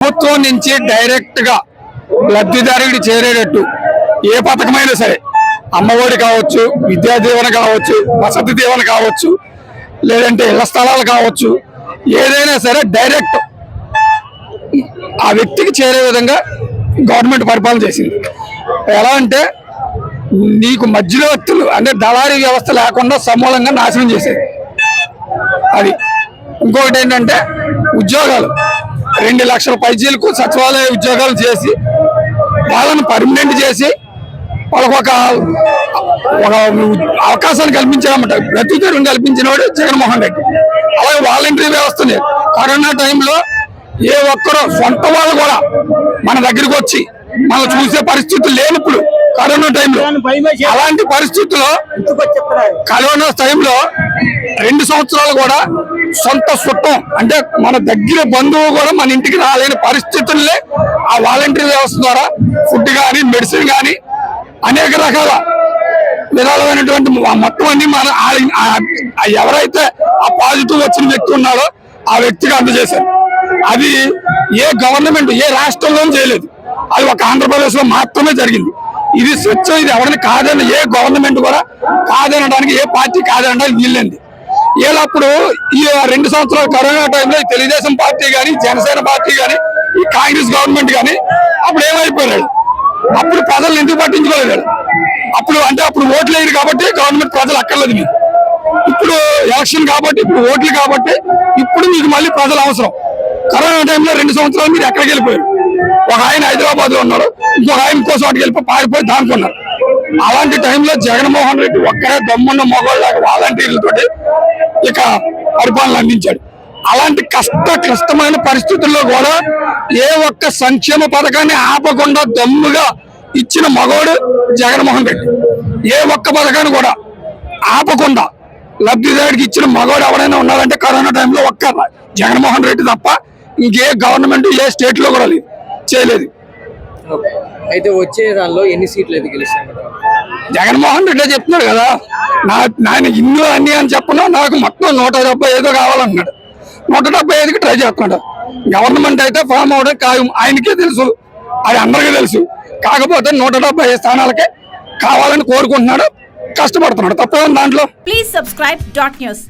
ప్రభుత్వం నుంచి డైరెక్ట్గా లబ్ధిదారుడికి చేరేటట్టు ఏ పథకమైనా సరే అమ్మఒడి కావచ్చు విద్యా దీవెన కావచ్చు వసతి దీవెన కావచ్చు లేదంటే ఇళ్ళ స్థలాలు కావచ్చు ఏదైనా సరే డైరెక్ట్ ఆ వ్యక్తికి చేరే విధంగా గవర్నమెంట్ పరిపాలన చేసింది. ఎలా అంటే నీకు మధ్యలో వ్యక్తులు అంటే దళారీ వ్యవస్థ లేకుండా సమూలంగా నాశనం చేసేది. అది. ఇంకొకటి ఏంటంటే ఉద్యోగాలు. రెండు లక్షల పైజీలకు సచివాలయ ఉద్యోగాలు చేసి వాళ్ళని పర్మనెంట్ చేసి వాళ్ళకు ఒక ఒక అవకాశాన్ని కల్పించామట బ్రతుకుతెరువు కల్పించిన వాడు జగన్మోహన్ రెడ్డి. అలాగే వాలంటరీ వ్యవస్థని కరోనా టైంలో ఏ ఒక్కరో సొంత వాళ్ళు కూడా మన దగ్గరికి వచ్చి మనం చూసే పరిస్థితులు లేనప్పుడు కరోనా టైంలో. అలాంటి పరిస్థితుల్లో కరోనా టైంలో రెండు సంవత్సరాలు కూడా సొంత సొత్తం అంటే మన దగ్గర బంధువు కూడా మన ఇంటికి రాలేని పరిస్థితుల్లో ఆ వాలంటరీ వ్యవస్థ ద్వారా ఫుడ్ కానీ మెడిసిన్ కానీ అనేక రకాల విధాలమైనటువంటి మొత్తం అన్ని మన ఆ- ఎవరైతే ఆ పాజిటివ్ వచ్చిన వ్యక్తి ఉన్నాడో ఆ వ్యక్తికి అందజేశారు. అది ఏ గవర్నమెంట్ ఏ రాష్ట్రంలోనూ చేయలేదు. అది ఒక ఆంధ్రప్రదేశ్లో మాత్రమే జరిగింది. ఇది స్వచ్ఛం ఇది ఎవరిని కాదని ఏ గవర్నమెంట్ కూడా కాదనడానికి ఏ పార్టీ కాదనడానికి వీల్లేదు. వీళ్ళప్పుడు ఈ రెండు సంవత్సరాల కరోనా టైంలో తెలుగుదేశం పార్టీ కానీ జనసేన పార్టీ కానీ ఈ కాంగ్రెస్ గవర్నమెంట్ కానీ అప్పుడు ఏమైపోయాడు అప్పుడు ప్రజలు ఎందుకు పట్టించుకోలేదు అప్పుడు అంటే అప్పుడు ఓట్లు వేయరు కాబట్టి గవర్నమెంట్ ప్రజలు అక్కర్లేదు మీకు. ఇప్పుడు ఎలక్షన్ కాబట్టి ఇప్పుడు ఓట్లు కాబట్టి ఇప్పుడు మీకు మళ్ళీ ప్రజలు అవసరం. కరోనా టైంలో రెండు సంవత్సరాలు మీరు ఎక్కడికి వెళ్ళిపోయారు? ఒక ఆయన హైదరాబాద్లో ఉన్నాడు ఇంకొక ఆయన కోసం అటు వెళ్ళిపోయి పారిపోయి దానుకున్నారు. అలాంటి టైంలో జగన్మోహన్ రెడ్డి ఒక్కరే దమ్మున్న మొగోళ్ళగా వాలంటీర్లతోటి ఇక పరిపాలన అందించాడు. అలాంటి కష్ట క్లిష్టమైన పరిస్థితుల్లో కూడా ఏ ఒక్క సంక్షేమ పథకాన్ని ఆపకుండా దమ్ముగా ఇచ్చిన మగోడు జగన్మోహన్ రెడ్డి. ఏ ఒక్క పథకాన్ని కూడా ఆపకుండా లబ్ధిదారుడికి ఇచ్చిన మగవాడు ఎవరైనా ఉన్నారంటే కరోనా టైంలో ఒక్క జగన్మోహన్ రెడ్డి తప్ప ఇంకే గవర్నమెంట్ ఏ స్టేట్లో కూడా లేదు చేయలేదు. అయితే వచ్చే దానిలో ఎన్ని సీట్లు అయితే గెలుస్తాను జగన్మోహన్ రెడ్డి చెప్తున్నాడు కదా నా నాయన ఇల్లు అన్ని అని చెప్పను నాకు మొత్తం నూట డెబ్బై ఐదు కావాలన్నాడు. నూట డెబ్బై ఐదుకి ట్రై చేస్తున్నాడు. గవర్నమెంట్ అయితే ఫామ్ అవడం ఖాయం ఆయనకే తెలుసు అది అందరికీ తెలుసు. కాకపోతే నూట డెబ్బై ఐదు స్థానాలకే కావాలని కోరుకుంటున్నాడు కష్టపడుతున్నాడు. తప్పేం దాంట్లో? Please subscribe dot news